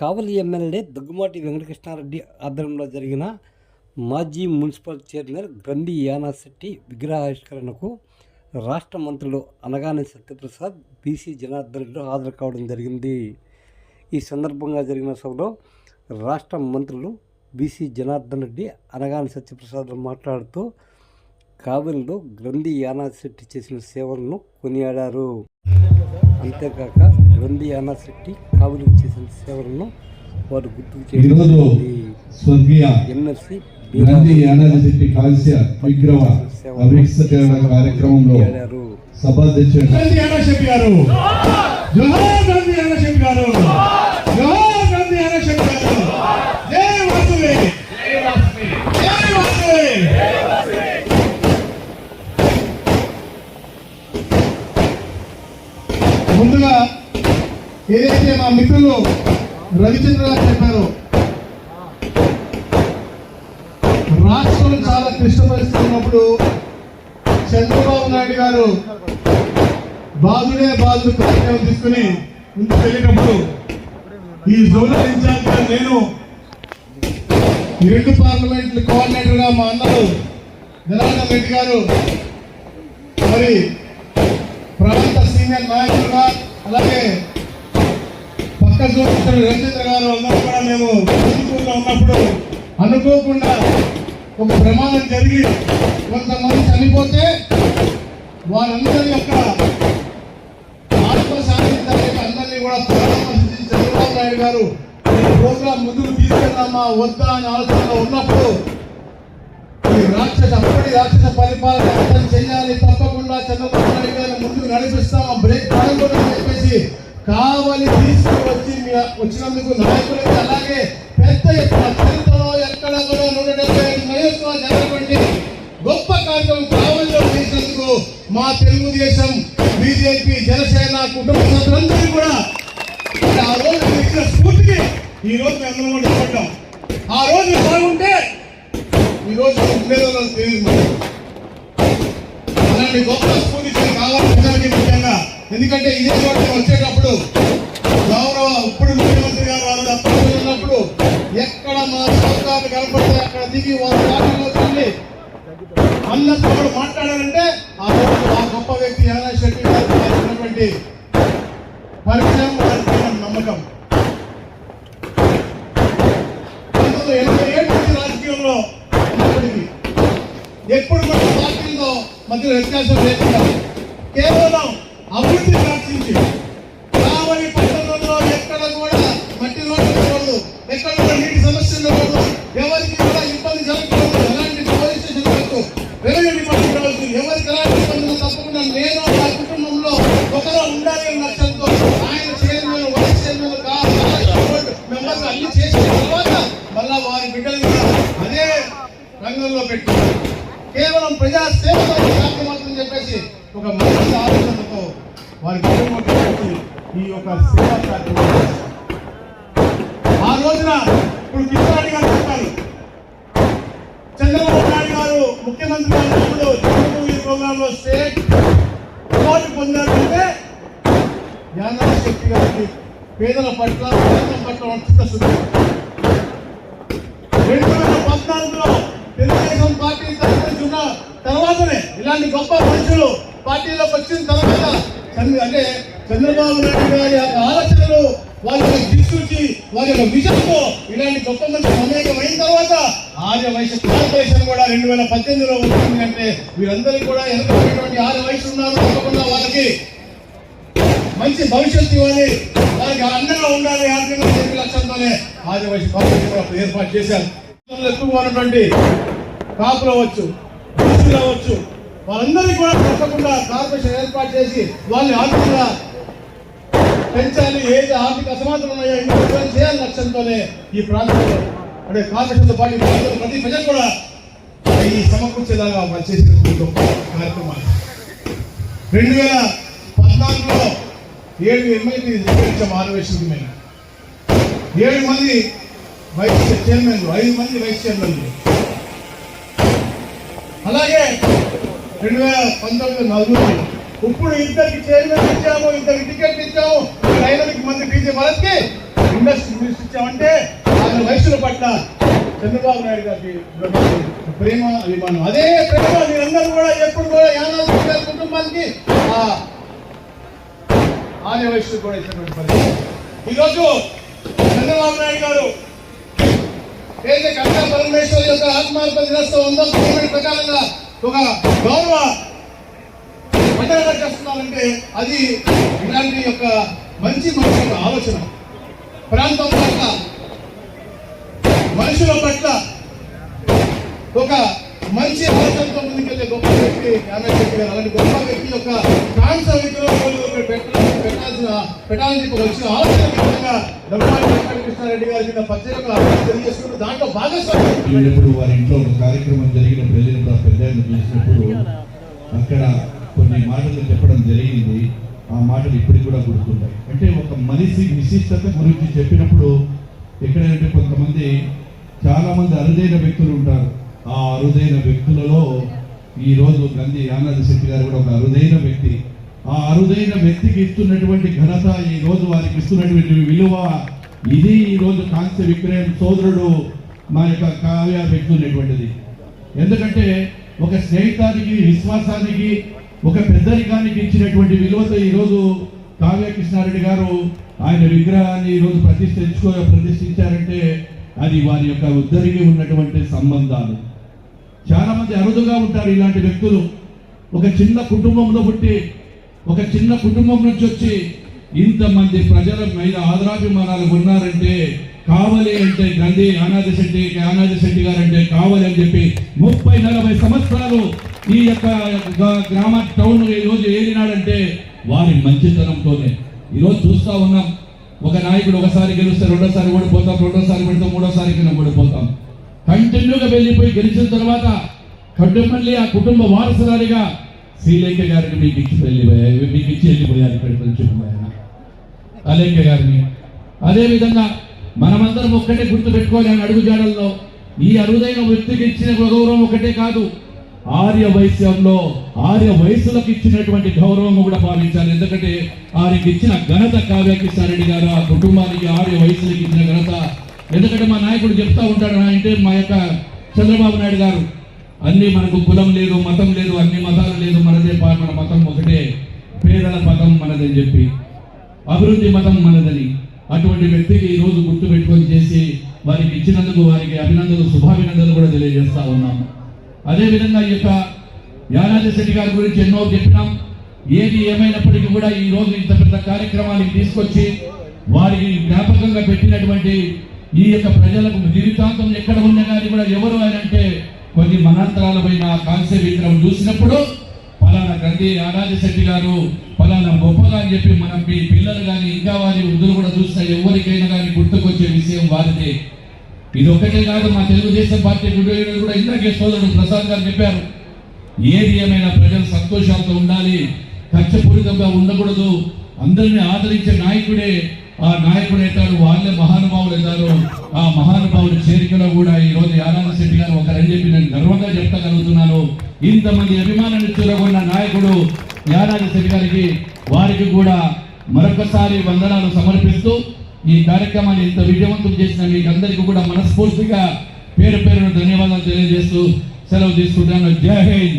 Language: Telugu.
కావలి ఎమ్మెల్యే దగ్గుమాటి వెంకటకృష్ణారెడ్డి ఆధ్వర్యంలో జరిగిన మాజీ మున్సిపల్ చైర్మన్ గ్రంథి యానాశెట్టి విగ్రహావిష్కరణకు రాష్ట్ర మంత్రులు అనగానే సత్యప్రసాద్ బీసీ జనార్దన్ రెడ్డి హాజరు కావడం జరిగింది. ఈ సందర్భంగా జరిగిన సభలో రాష్ట్ర మంత్రులు బీసీ జనార్దన్ రెడ్డి అనగాని సత్యప్రసాద్ మాట్లాడుతూ కావలిలో గ్రంథి యానాశెట్టి చేసిన సేవలను కొనియాడారు. అంతేకాక గ్రంథి యానాశెట్టి కావలికి చేసిన సేవలను వారు గుర్తుకు స్వర్గీయ ఎమ్మెల్సీ గాంధీ యానాదిశెట్టి కాల్స్య విగ్రహ అభిషేకరణ కార్యక్రమంలో సభాధ్యక్షుడు గారు జోహార్ గాంధీ అన్నశెట్టి గారు జోహార్ గాంధీ అన్నశెట్టి గారు జై వాసుదేవి జై వాసుదేవి ముందుగా ఏదైతే మా మిత్రులు రవిచంద్ర చెప్పారు. రాష్ట్రం చాలా క్లిష్ట పరిస్థితి ఉన్నప్పుడు చంద్రబాబు నాయుడు గారు బాధుడే బాధుడు కార్యక్రమం తీసుకుని ముందుకు వెళ్ళినప్పుడు ఈ జోనల్ ఇన్ఛార్జ్గా నేను ఈ రెండు పార్లమెంట్ కోఆర్డినేటర్గా మా అన్నలు జనార్దన్ రెడ్డి గారు మరి ప్రాంత సీనియర్ నాయకులుగా అలాగే పక్క చూపిస్తున్న గారు అందరూ కూడా మేము ఊరుకుంటూ ఉన్నప్పుడు అనుకోకుండా ఒక ప్రమాదం జరిగి కొంతమంది చనిపోతే వారందరి యొక్క ఆత్మ సాధించడానికి అందరినీ కూడా పరామర్శించి చంద్రబాబు నాయుడు గారు ఈ ప్రోగ్రాం ముందుకు తీసుకెళ్దామా వద్దా అని ఆలోచనలో ఉన్నప్పుడు ఈ రాక్షస అప్పటి రాక్షస పరిపాలన అంతం చేయాలి తప్పకుండా చంద్రబాబు నాయుడు గారిని ముందుకు నడిపిస్తాం ఆ బ్రేక్ పడకూడదు అని చెప్పేసి కావలి తీసుకువచ్చి మీ వచ్చినందుకు నాయకులకి అలాగే పెద్ద ఎత్తున చరిత్రలో ఎక్కడ కూడా నూట డెబ్బై ఐదు నియోజకవర్గాలు జరగబడి గొప్ప కార్యక్రమం కావలిలో చేసినందుకు మా తెలుగుదేశం బీజేపీ జనసేన కుటుంబ సభ్యులందరూ కూడా ఆ రోజు ఇచ్చిన స్ఫూర్తికి ఈ రోజు మేము అందరం కూడా నిలబడ్డాం. ఆ రోజు బాగుంటే ఈ రోజు ఉండేదో తెలియదు అలాంటి గొప్ప స్ఫూర్తి కావాలి. ఎందుకంటే ఇదే చోట వచ్చేటప్పుడు గౌరవ ఇప్పుడు ముఖ్యమంత్రి గారు వాళ్ళు అప్పుడు ఉన్నప్పుడు ఎక్కడ మా సౌకర్యాలు కనపడితే అక్కడ దిగి వారి పార్టీలో వెళ్ళి అన్నతో కూడా మాట్లాడారంటే ఆ రోజు ఆ గొప్ప వ్యక్తి యానా శెట్టి గారు చేసినటువంటి పరిచయం వారికి నమ్మకం. పంతొమ్మిది ఎనభై ఏడు నుంచి రాజకీయంలో ఉన్నప్పటికీ ఎప్పుడు కూడా పార్టీలో మధ్య వ్యత్యాసం లేకుండా కేవలం అభివృద్ధి సాధించి కావలి పట్టణంలో ఎక్కడ కూడా మట్టి రోడ్డు ఉండకూడదు ఎక్కడ కూడా నీటి సమస్య ఉండకూడదు ఎవరికి కూడా ఇబ్బంది జరగకూడదు. ఎలాంటి పోలీస్ స్టేషన్ కావచ్చు రెవెన్యూ డిపార్ట్మెంట్ కావచ్చు ఎవరికి ఎలాంటి ఇబ్బందులు తప్పకుండా నేను నా కుటుంబంలో ఒకరో ఉండాలి అన్న లక్ష్యంతో ఆయన చైర్మన్ వైస్ చైర్మన్ మెంబర్స్ అన్ని చేసిన తర్వాత మళ్ళా వారి బిడ్డలు అదే రంగంలో పెట్టుకున్నారు. కేవలం ప్రజా సేవలో సాధ్యమవుతుందని చెప్పేసి ఒక మంచి ఆలోచనతో వారికి కుటుంబం ఈ యొక్క సేవా కార్యక్రమం ఆ రోజున ఇప్పుడు కిషోరెడ్డి గారు చెప్పాలి చంద్రబాబు నాయుడు గారు ముఖ్యమంత్రి గారు చంద్రబాబు ఈ ప్రోగ్రామ్లో స్టేట్ అవార్డు పొందారంటే యాదవ శక్తి గారికి పేదల పట్ల పేదల పట్ల చిత్తశుద్ధి రెండు వేల పద్నాలుగులో తెలుగుదేశం పార్టీ తరఫున తర్వాతనే ఇలాంటి గొప్ప మనుషులు పార్టీలోకి వచ్చిన తర్వాత అంటే చంద్రబాబు నాయుడు గారి యొక్క ఆలోచనలు వారి యొక్క దిక్సూచి వారి యొక్క విజన్తో ఇలాంటి గొప్ప మంది మమేకం తర్వాత ఆర్య వయసు కార్పొరేషన్ కూడా రెండు వేల పద్దెనిమిదిలో వచ్చింది అంటే వీరందరికీ కూడా ఎదుర్కొనేటువంటి ఆర్య వయసు ఉన్నారు. తప్పకుండా వాళ్ళకి మంచి భవిష్యత్తు ఇవ్వాలి. వారికి అండగా ఉండాలి. ఆర్థికంగా చెప్పి లక్ష్యంతోనే ఆదివాసీ కార్పొరేషన్ కూడా ఏర్పాటు చేశారు. ఎక్కువగా ఉన్నటువంటి కాపులు అవ్వచ్చు అవ్వచ్చు వాళ్ళందరికీ కూడా తప్పకుండా కార్పొరేషన్ ఏర్పాటు చేసి వాళ్ళని ఆర్థికంగా పెంచాలి. ఏది ఆర్థిక అసమానతలు ఉన్నాయో చేయాలి లక్ష్యంతోనే ఈ ప్రాంతంలో. అంటే కార్పొరేషన్తో పాటు ఈ ప్రాంతంలో ప్రతి ప్రజలు కూడా ఈ సమకూర్చేలాగా వాళ్ళు చేసినటువంటి గొప్ప కార్యక్రమాలు. రెండు వేల పద్నాలుగులో ఏడు ఎమ్మెల్యేని నిర్వహించాము ఆదివేశం ఏడు మంది వైస్ చైర్మన్లు ఐదు మంది వైస్ చైర్మన్లు. అలాగే రెండు వేల పంతొమ్మిది నలుగురు ఇప్పుడు ఇద్దరికి చైర్మన్ ఇచ్చాము ఇద్దరికి టికెట్ ఇచ్చాము. ఐదుకి మంది బీజేపీ వాళ్ళకి ఇండస్ట్రీ మినిస్టర్ ఇచ్చామంటే ఆయన వయసుల పట్ల చంద్రబాబు నాయుడు గారికి ప్రేమ అభిమానం. అదే ప్రేమ మీరందరూ కూడా ఎప్పుడు కూడా యానాది గారి కుటుంబానికి ఆ ఆర్య వయస్సు కూడా ఇచ్చినటువంటి పరిస్థితి. ఈరోజు చంద్రబాబు నాయుడు గారు ఏదైతే కన్నా పరమేశ్వర్ యొక్క ఆత్మార్థ దినోత్సవం ఉందో ప్రకారంగా ఒక గౌరవ పండుగ చేస్తున్నారంటే అది ఇలాంటి యొక్క మంచి మనిషి ఆలోచన. ప్రాంతం పట్ల మనుషుల పట్ల ఒక మంచి ఆలోచనతో ముందుకెళ్ళే గొప్ప వ్యక్తి యాదవ్ శెట్టి గారు. అలాంటి గొప్ప వ్యక్తి యొక్క కాంస పెట్టాల్సిన పెట్టాలని వచ్చిన ఆలోచన విధంగా కృష్ణారెడ్డి గారి మీద పత్రిక తెలియజేసుకుంటూ దాంట్లో భాగస్వామ్యం. వారి ఇంట్లో ఒక కార్యక్రమం జరిగిన వెళ్ళినప్పుడు ఆ పెద్ద ఆయన చేసినప్పుడు అక్కడ కొన్ని మాటలు చెప్పడం జరిగింది. ఆ మాటలు ఇప్పటికి కూడా గుర్తున్నాయి అంటే ఒక మనిషి విశిష్టత గురించి చెప్పినప్పుడు ఎక్కడంటే కొంతమంది చాలా మంది అరుదైన వ్యక్తులు ఉంటారు. ఆ అరుదైన వ్యక్తులలో ఈ రోజు గంధి ఆనంద్ శెట్టి గారు కూడా ఒక అరుదైన వ్యక్తి. ఆ అరుదైన వ్యక్తికి ఇస్తున్నటువంటి ఘనత ఈ రోజు వారికి ఇస్తున్నటువంటి విలువ ఇది ఈ రోజు కాంస్య విక్రయం సోదరుడు మా యొక్క కావ్య వ్యక్తున్నటువంటిది ఎందుకంటే ఒక స్నేహితానికి విశ్వాసానికి ఒక పెద్దరికానికి ఇచ్చినటువంటి విలువతో ఈరోజు కావ్య కృష్ణారెడ్డి గారు ఆయన విగ్రహాన్ని ఈరోజు ప్రతిష్ఠించుకో ప్రతిష్ఠించారంటే అది వారి యొక్క ఉద్దరికి ఉన్నటువంటి సంబంధాలు. చాలా మంది అరుదుగా ఉంటారు ఇలాంటి వ్యక్తులు. ఒక చిన్న కుటుంబంలో పుట్టి ఒక చిన్న కుటుంబం నుంచి వచ్చి ఇంతమంది ప్రజల మీద ఆదరాభిమానాలు ఉన్నారంటే కావాలి అంటే గాంధీ ఆనాది శెట్టి ఆనాది శెట్టి గారు అంటే కావాలి అని చెప్పి ముప్పై నలభై సంవత్సరాలు ఈ యొక్క గ్రామ టౌన్ ఈ రోజు ఏలినాడంటే వారి మంచితనంతోనే. ఈరోజు చూస్తా ఉన్నాం. ఒక నాయకుడు ఒకసారి గెలిస్తే రెండోసారి ఓడిపోతాం రెండోసారి పెడతాం మూడోసారి కింద ఓడిపోతాం. కంటిన్యూగా వెళ్ళిపోయి గెలిచిన తర్వాత కడ్డు మళ్ళీ ఆ కుటుంబ వారసురాలిగా శ్రీలేఖ గారిని మీకు ఇచ్చి వెళ్ళిపోయారు మీకు ఇచ్చి వెళ్ళిపోయారు ఇక్కడికి నుంచి అలేఖ గారిని. అదే విధంగా మనమందరం ఒక్కటే గుర్తు పెట్టుకోవాలి అని అడుగు జాడల్లో. ఈ అరుదైన వ్యక్తికి ఇచ్చిన గౌరవం ఒకటే కాదు ఆర్య వైశ్యంలో ఆర్య వయసులకు ఇచ్చినటువంటి గౌరవం కూడా భావించాలి ఎందుకంటే వారికి ఇచ్చిన ఘనత కావ్యకిషారెడ్డి గారు ఆ కుటుంబానికి ఆర్య వయసులకు ఇచ్చిన ఘనత. ఎందుకంటే మా నాయకుడు చెప్తా ఉంటాడు అంటే మా యొక్క చంద్రబాబు నాయుడు గారు అన్ని మనకు కులం లేదు మతం లేదు అన్ని మతాలు లేదు మనదే పా- మన మతం ఒకటే పేదల మతం మనదని చెప్పి అభివృద్ధి మతం మనదని. అటువంటి వ్యక్తికి ఈరోజు రోజు గుర్తు పెట్టుకొని చేసి వారికి ఇచ్చినందుకు వారికి అభినందనలు శుభాభినందనలు కూడా తెలియజేస్తా ఉన్నాం. అదే విధంగా ఈ యొక్క యానాది శెట్టి గారి గురించి ఎన్నో చెప్పినాం. ఏది ఏమైనప్పటికీ కూడా ఈ రోజు ఇంత పెద్ద కార్యక్రమానికి తీసుకొచ్చి వారికి జ్ఞాపకంగా పెట్టినటువంటి ఈ యొక్క ప్రజలకు జీవితాంతం ఎక్కడ ఉన్నా కానీ కూడా ఎవరు అని అంటే కొన్ని మనాంతరాల పైన కాంస్య విగ్రహం చూసినప్పుడు ఫలానా ఆరాధ్య శెట్టి గారు పలానా గొప్పగా అని చెప్పి మనం మీ పిల్లలు కానీ ఇంకా వారి వృద్ధులు కూడా చూస్తే ఎవరికైనా కానీ గుర్తుకొచ్చే విషయం వారిదే. ఇది ఒక్కటే కాదు మా తెలుగుదేశం పార్టీ గుడ్డ కూడా ఇందాకే సోదరుడు ప్రసాద్ గారు చెప్పారు. ఏది ఏమైనా ప్రజలు సంతోషాలతో ఉండాలి కక్షపూరితంగా ఉండకూడదు అందరిని ఆదరించే నాయకుడే ఆ నాయకుడు అవుతాడు వాళ్ళే మహానుభావులు అవుతారు ఆ మహానుభావుల చేరికలో కూడా ఈ రోజు యానాద శెట్టి గారు ఒకరని చెప్పి నేను గర్వంగా చెప్పగలుగుతున్నాను. ఇంతమంది అభిమానాన్ని చూరగొన్న నాయకుడు యానాది శెట్టి గారికి వారికి కూడా మరొకసారి వందనాలు సమర్పిస్తూ ఈ కార్యక్రమాన్ని ఇంత విజయవంతం చేసిన మీకు అందరికీ కూడా మనస్ఫూర్తిగా పేరు పేరును ధన్యవాదాలు తెలియజేస్తూ సెలవు తీసుకుంటాను జై హింద్!